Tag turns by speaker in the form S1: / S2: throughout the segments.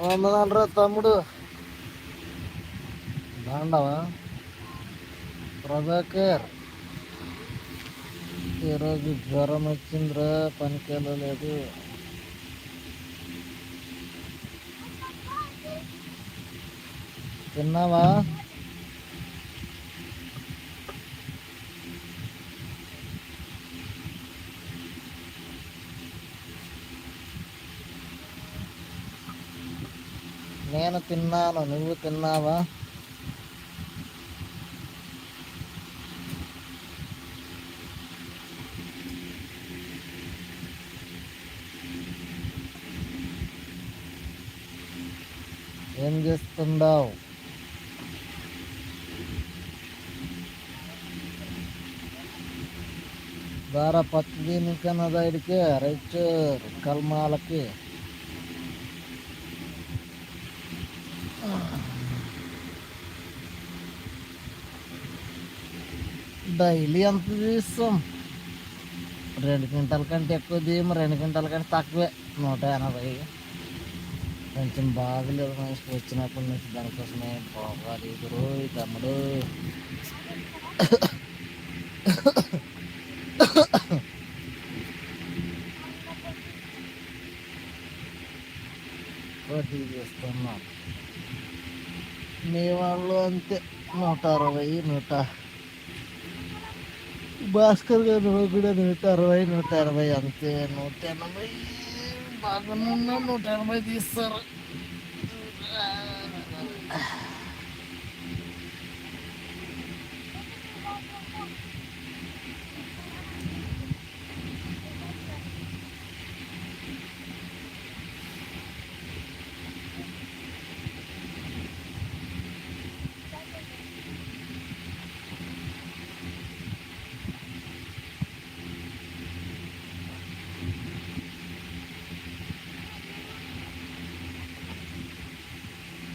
S1: వందనాలరా తమ్ముడు. బాగుండవా ప్రభాకర్ ఈరోజు జ్వరం వచ్చిందిరా పనికి వెళ్ళలేదు తిన్నావా నేను తిన్నాను. నువ్వు తిన్నావా? ఏం చేస్తుండవు దారా పత్తి దీనికన్నా దగ్గరికి రైచూర్ కల్మాలకి. డైలీ ఎంత తీస్తాం రెండు క్వింటాల కంటే ఎక్కువ తీయము రెండు క్వింటాల కంటే తక్కువే నూట ఎనభై. కొంచెం బాగలేదు మనిషికి వచ్చినప్పటి నుంచి దానికోసమే పోవాలి. గురు తమ్ముడు. పోటీ చేస్తున్నాం. మీ వాళ్ళు అంతే నూట అరవై నూట భాస్కర్ గారు కూడా నూట అరవై నూట అరవై అంతే నూట ఎనభై బాగున్నా నూట ఎనభై తీస్తారు.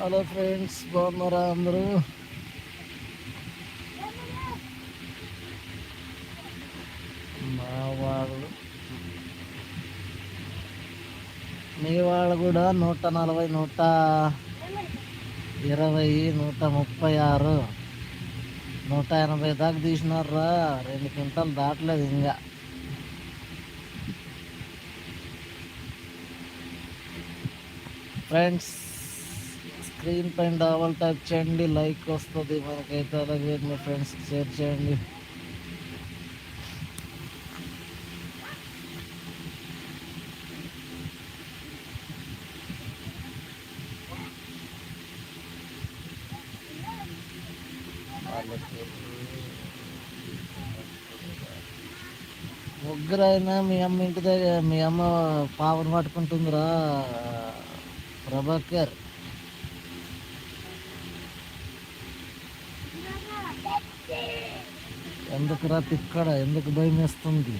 S1: హలో ఫ్రెండ్స్ బాగున్నారా అందరూ? మా వాళ్ళు. మీ వాళ్ళు కూడా నూట నలభై నూట ఇరవై నూట ముప్పై ఆరు. నూట ఎనభై దాకా తీసినారా రెండు క్వింటాలు దాటలేదు ఇంకా. ఫ్రెండ్స్ స్క్రీన్ పైన డబల్ ట్యాప్ చేయండి. లైక్ వస్తుంది. మనకైతే అలాగే మీ ఫ్రెండ్స్ షేర్ చేయండి. ముగ్గురైనా మీ అమ్మ ఇంటి దగ్గర మీ అమ్మ పావును పట్టుకుంటుందిరా ప్రభాకర్. ఎందుకురా తిక్కడ? ఎందుకు భయం వేస్తుంది?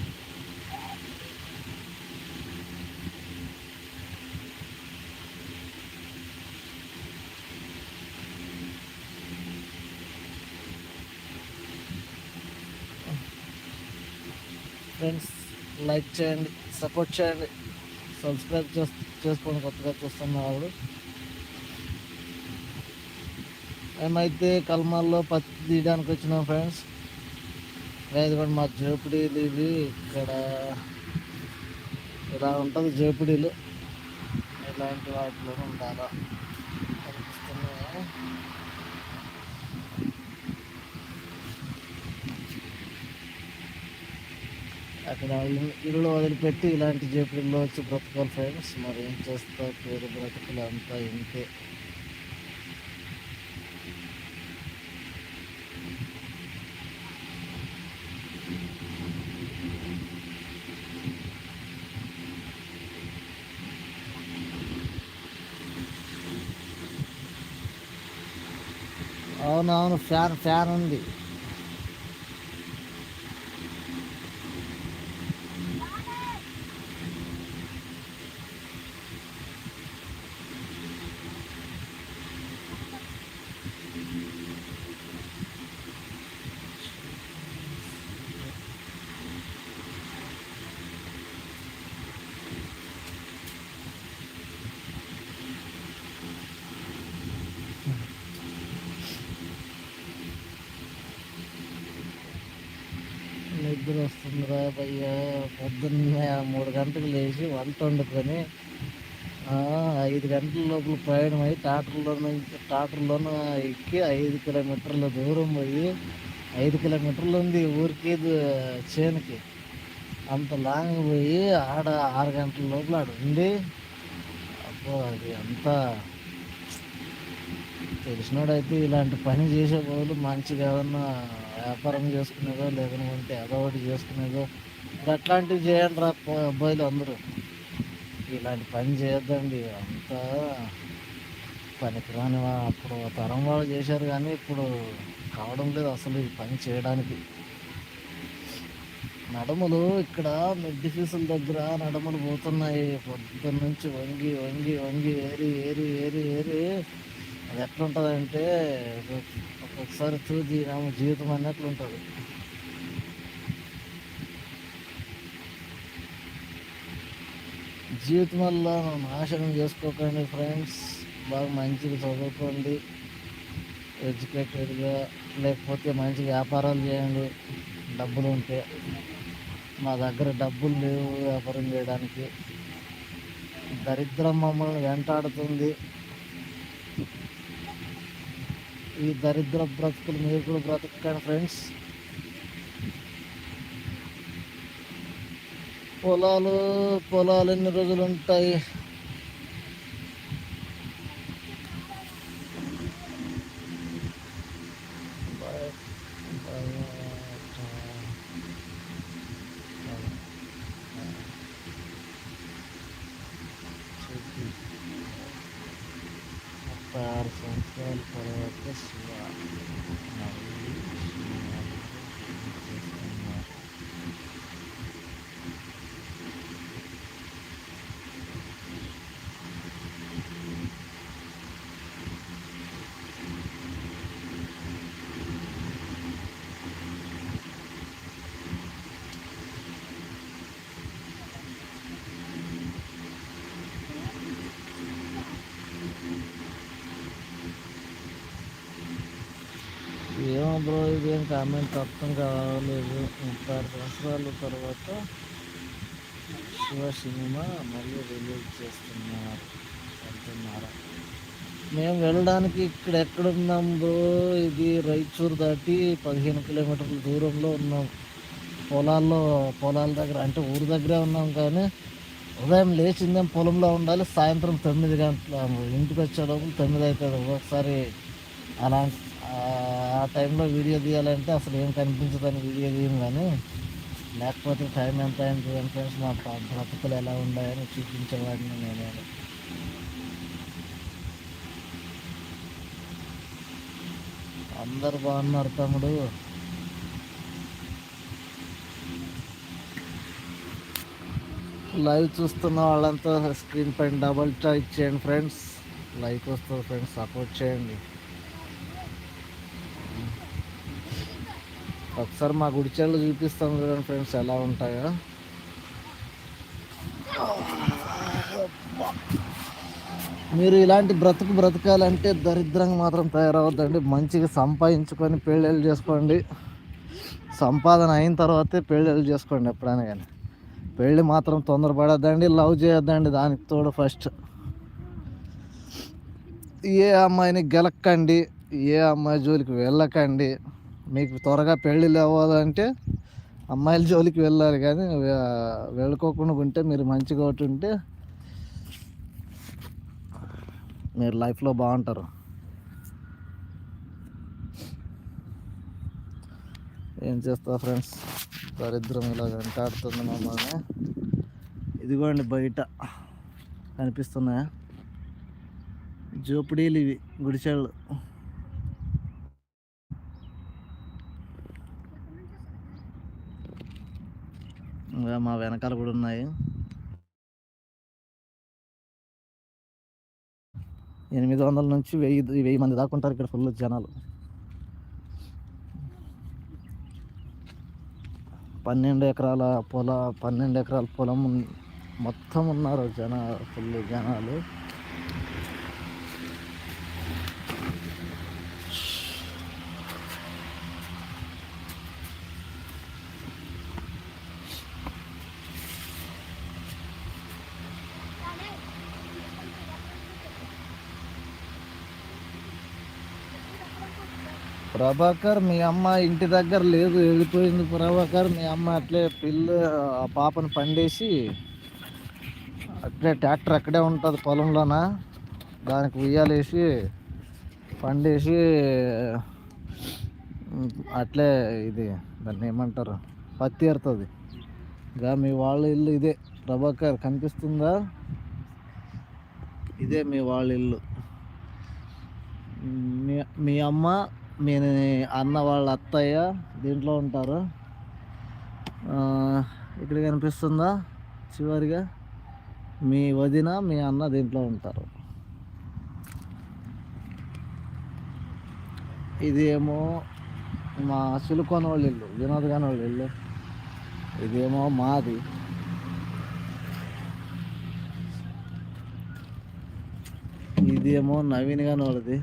S1: ఫ్రెండ్స్ లైక్ చేయండి సపోర్ట్ చేయండి. సబ్స్క్రైబ్ చేస్ చేసుకోండి కొత్తగా చూస్తున్న వాళ్ళు. మేమైతే కల్మాల్లో పత్తి తీయడానికి వచ్చినాం ఫ్రెండ్స్ ఇదిగోండి మా జోపిడీలు ఇవి ఇక్కడ ఇలా ఉంటుంది జోపిడీలు. ఇలాంటి వాటిలో ఉండాలా కనిపిస్తున్నాయా అక్కడ ఇల్లు- వదిలిపెట్టి ఇలాంటి జోపిడీల్లో వచ్చి బ్రతకాలి ఫ్రెండ్స్ మరి ఏం చేస్తా పేరు బ్రతుకులు అంతా ఇంతే. అవునవును ఫ్యాన్ ఫ్యాన్ ఉంది. నిద్ర వస్తుందిరా అయ్యా పొద్దున్నే మూడు గంటలకు లేచి వంట వండుకొని ఐదు గంటల లోపల ప్రయాణం అయ్యి ట్రాక్టర్లో నుంచి ఎక్కి ఐదు కిలోమీటర్ల దూరం పోయి ఐదు కిలోమీటర్లు ఉంది ఊరికి చేనుకి. అంత లాంగ్ పోయి ఆడ ఆరు గంటల లోపల ఆడ ఉండి అబ్బో అది అంతా తెలిసినోడైతే ఇలాంటి పని చేసే బదులు మంచిగా ఏమన్నా వ్యాపారం చేసుకునేదో లేకుంటే ఏదో ఒకటి చేసుకునేదో అట్లాంటివి చేయండి రా అబ్బాయిలు అందరూ. ఇలాంటి పని చేయొద్దండి. అంతా పనికిరాని అప్పుడు తరం వాళ్ళు చేశారు కానీ ఇప్పుడు కావడం లేదు అసలు ఈ పని చేయడానికి. నడుములు ఇక్కడ మిడ్ ఫీసుల దగ్గర నడుములు పోతున్నాయి. పొద్దున్న నుంచి వంగి వంగి వంగి ఏరి ఏరి ఏరి ఏరి. అది ఎట్లుంటుందంటే ఒకసారి చూసి ఆమె జీవితం అన్నట్లు ఉంటుంది. జీవితం వల్ల నాశనం చేసుకోకండి ఫ్రెండ్స్. బాగా మంచిగా చదువుకోండి. ఎడ్యుకేటెడ్గా లేకపోతే మంచి వ్యాపారాలు చేయండి. డబ్బులు ఉంటే. మా దగ్గర డబ్బులు లేవు వ్యాపారం చేయడానికి. దరిద్రం మమ్మల్ని వెంటాడుతుంది. ఈ దరిద్ర బ్రతుకులు మీరు కూడా బ్రతకండి ఫ్రెండ్స్ పొలాలు పొలాలు ఎన్ని రోజులు ఉంటాయి ముప్పై ఆరు సంవత్సరాల తర్వాత శివ మళ్ళీ శివాలు చేస్తున్నారు ఏమో బ్రో ఇదేం కామెంట్ అర్థం కాలేదు ముప్పై ఆరు సంవత్సరాల తర్వాత శివ సినిమా మళ్ళీ రిలీజ్ చేస్తున్నారు. అంటున్నారా? మేము వెళ్ళడానికి ఇక్కడ ఎక్కడున్నాం బ్రో? ఇది రైచూరు దాటి పదిహేను కిలోమీటర్ల దూరంలో ఉన్నాం. పొలాల్లో పొలాల దగ్గర అంటే ఊరి దగ్గరే ఉన్నాం కానీ ఉదయం లేచిందేం పొలంలో ఉండాలి సాయంత్రం తొమ్మిది గంటల ఇంటికి వచ్చేటప్పుడు తొమ్మిది అవుతుంది. ఒకసారి అలా ఆ టైంలో వీడియో తీయాలంటే అసలు ఏం కనిపించదని వీడియో తీయం కానీ లేకపోతే టైం ఎంత అయింది ఫ్రెండ్స్ మా బ్రతుకులు ఎలా ఉన్నాయని చూపించేవాడిని నేనే. అందరు బాగున్నారు తమ్ముడు. లైవ్ చూస్తున్న వాళ్ళంతా స్క్రీన్ పైన డబల్ టైప్ చేయండి ఫ్రెండ్స్. లైక్ వస్తుంది ఫ్రెండ్స్ సపోర్ట్ చేయండి. ఒకసారి మా గుడిచెళ్ళు చూపిస్తాం చూడండి ఫ్రెండ్స్ ఎలా ఉంటాయో. మీరు ఇలాంటి బ్రతుకు బ్రతకాలంటే దరిద్రంగా మాత్రం తయారవద్దండి మంచిగా సంపాదించుకొని పెళ్ళిళ్ళు చేసుకోండి. సంపాదన అయిన తర్వాతే పెళ్ళిళ్ళు చేసుకోండి ఎప్పుడైనా కానీ. పెళ్ళి మాత్రం తొందరపడద్దండి లవ్ చేయొద్దండి దానికి తోడు ఫస్ట్. ఏ అమ్మాయిని గెలక్కండి ఏ అమ్మాయి జోలికి వెళ్ళకండి. మీకు త్వరగా పెళ్ళిళ్ళు అవ్వాలంటే అమ్మాయిల జోలికి వెళ్ళాలి కానీ వెళ్ళుకోకుండా వెళ్ళకోకుండా ఉంటే మీరు మంచిగా ఒకటి ఉంటే మీరు లైఫ్లో బాగుంటారు. ఏం చేస్తా ఫ్రెండ్స్? దరిద్రం ఇలా వెంటాడుతుంది మమ్మల్ని. ఇదిగోండి బయట. కనిపిస్తున్నాయా? జోపిడీలు ఇవి గుడిసెళ్ళు ఇంకా మా వెనకాల కూడా ఉన్నాయి. ఎనిమిది వందల నుంచి వెయ్యి వెయ్యి మంది దాకా ఉంటారు ఇక్కడ ఫుల్ జనాలు. పన్నెండు ఎకరాల పొల పన్నెండు ఎకరాల పొలం మొత్తం ఉన్నారు జన ఫుల్ జనాలు. ప్రభాకర్ మీ అమ్మ ఇంటి దగ్గర లేదు వెళ్ళిపోయింది ప్రభాకర్. మీ అమ్మ అట్లే పిల్ల ఆ పాపని పండేసి అట్లే ట్రాక్టర్ అక్కడే ఉంటుంది పొలంలోన. దానికి ఉయ్యాలేసి పండేసి అట్లే ఇది దాన్ని ఏమంటారు పత్తి ఏరుతుంది. ఇంకా మీ వాళ్ళ ఇల్లు ఇదే. ప్రభాకర్ కనిపిస్తుందా? ఇదే మీ వాళ్ళ ఇల్లు. మీ మీ అమ్మ మీ అన్న వాళ్ళ అత్తయ్య దీంట్లో ఉంటారు. ఇక్కడ కనిపిస్తుందా? చివరిగా మీ వదిన మీ అన్న దీంట్లో ఉంటారు. ఇది ఏమో మా సిలుకొన వాళ్ళ ఇల్లు వినోద్ కాని వాళ్ళ ఇల్లు. ఇదేమో మాది. ఇదేమో నవీన్ కాని వాళ్ళది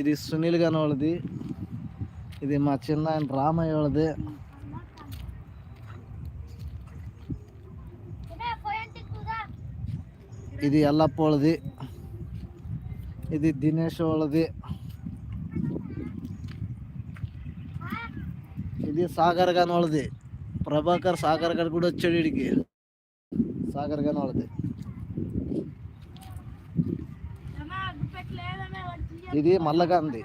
S1: ఇది సునీల్ గాని వాళ్ళది. ఇది మా చిన్న ఆయన రామయ్య వాళ్ళది. ఇది ఎల్లప్ప వాళ్ళది. ఇది దినేష్ వాళ్ళది. ఇది సాగర్ గాని వాళ్ళది. ప్రభాకర్ సాగర్ గారు కూడా వచ్చాడు వీడికి సాగర్ గాని వాళ్ళది. ఇది మల్లగంది.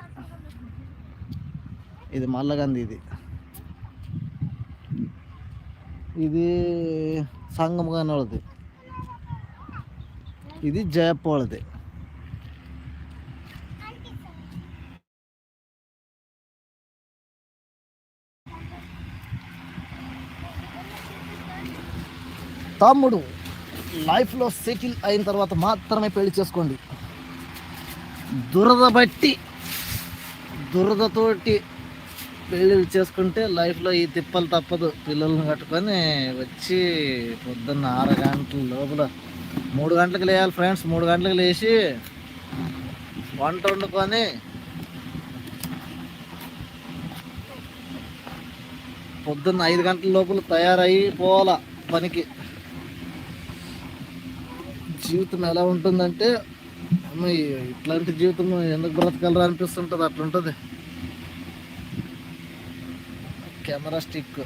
S1: ఇది మల్లగంది ఇది. ఇది సంగం గాని వాళ్ళది ఇది జయప్ప వాళ్ళది తమ్ముడు లైఫ్లో సెటిల్ అయిన తర్వాత మాత్రమే పెళ్ళి చేసుకోండి. దురద బట్టి దురదతోటి పెళ్ళిళ్ళు చేసుకుంటే లైఫ్లో ఈ తిప్పలు తప్పదు. పిల్లల్ని కట్టుకొని వచ్చి పొద్దున్న ఆరు గంటల లోపల మూడు గంటలకు లేయాలి ఫ్రెండ్స్ మూడు గంటలకు లేచి వంట వండుకొని పొద్దున్న ఐదు గంటల లోపల తయారయ్యి పోవాల పనికి. జీవితం ఎలా ఉంటుందంటే ఇట్లాంటి జీవితం ఎందుకు బ్రతకాలరా అనిపిస్తుంటుంది అట్లుంటుంది. Camera stick.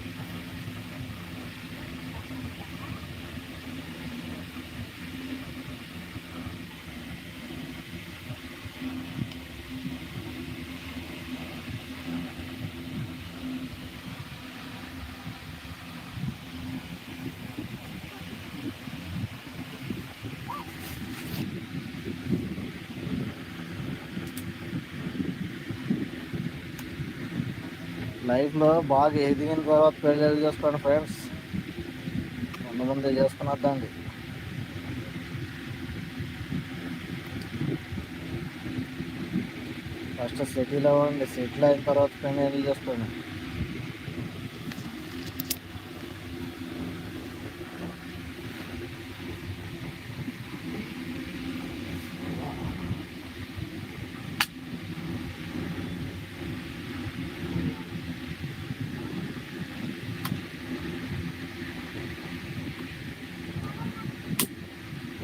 S1: లైఫ్లో బాగా ఎదిగిన తర్వాత పెళ్ళిళ్ళు చేసుకోండి ఫ్రెండ్స్ ముందు ముందే చేసుకుని వద్దండి ఫస్ట్ సెటిల్ అవ్వండి సెటిల్ అయిన తర్వాత పెళ్ళిళ్ళు చేసుకోండి.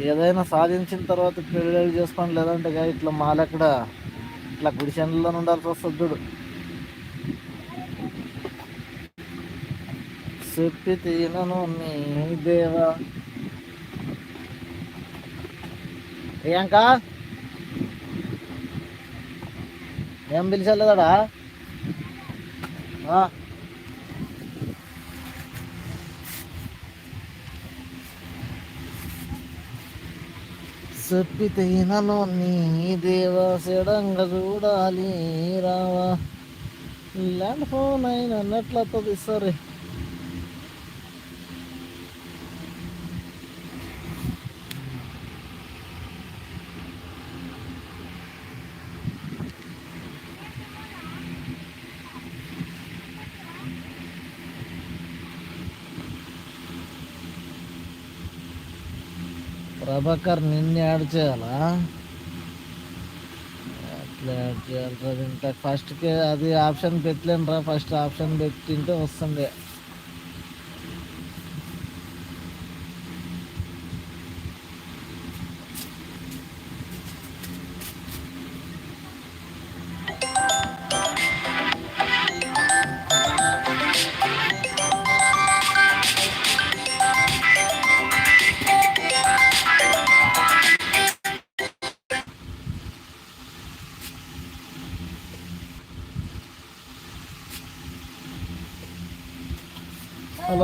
S1: ఏదైనా సాధించిన తర్వాత పెళ్ళిళ్ళు చేసుకోండి లేదంటే ఇట్లా మాలెక్కడ ఇట్లా గుడిసెండ్లలో ఉండాల్సి వస్తుంది చూడు. చెప్పి తీనను నీ దేవా. ప్రియాంక? ఏం పిలిచలేదాడా? సప్పితైనలో చెప్పితే నీ దేవా సెడంగా చూడాలి రావా. ల్యాండ్ ఫోన్ అయిన నెట్లతో సరే. ప్రభాకర్ నిన్ను యాడ్ చేయాలా? అట్లా యాడ్ చేయాలి రా ఫస్ట్కి అది ఆప్షన్ పెట్టలేను రా ఫస్ట్ ఆప్షన్ పెట్టింటే వస్తుంది.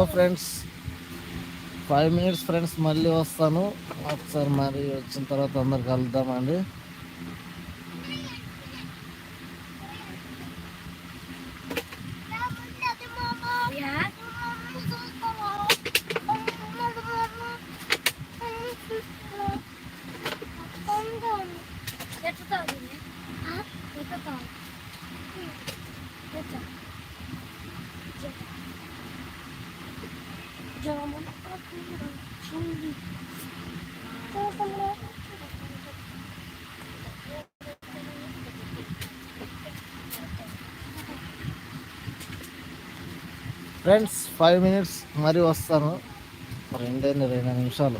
S2: ఫ్రెండ్స్ ఫైవ్ మినిట్స్ ఫ్రెండ్స్ మళ్ళీ వస్తాను. ఒకసారి మరి వచ్చిన తర్వాత అందరు కలుద్దామండి. ఫ్రెండ్స్ ఫైవ్ మినిట్స్ మరీ వస్తాను. రెండే రెండు నిమిషాలు.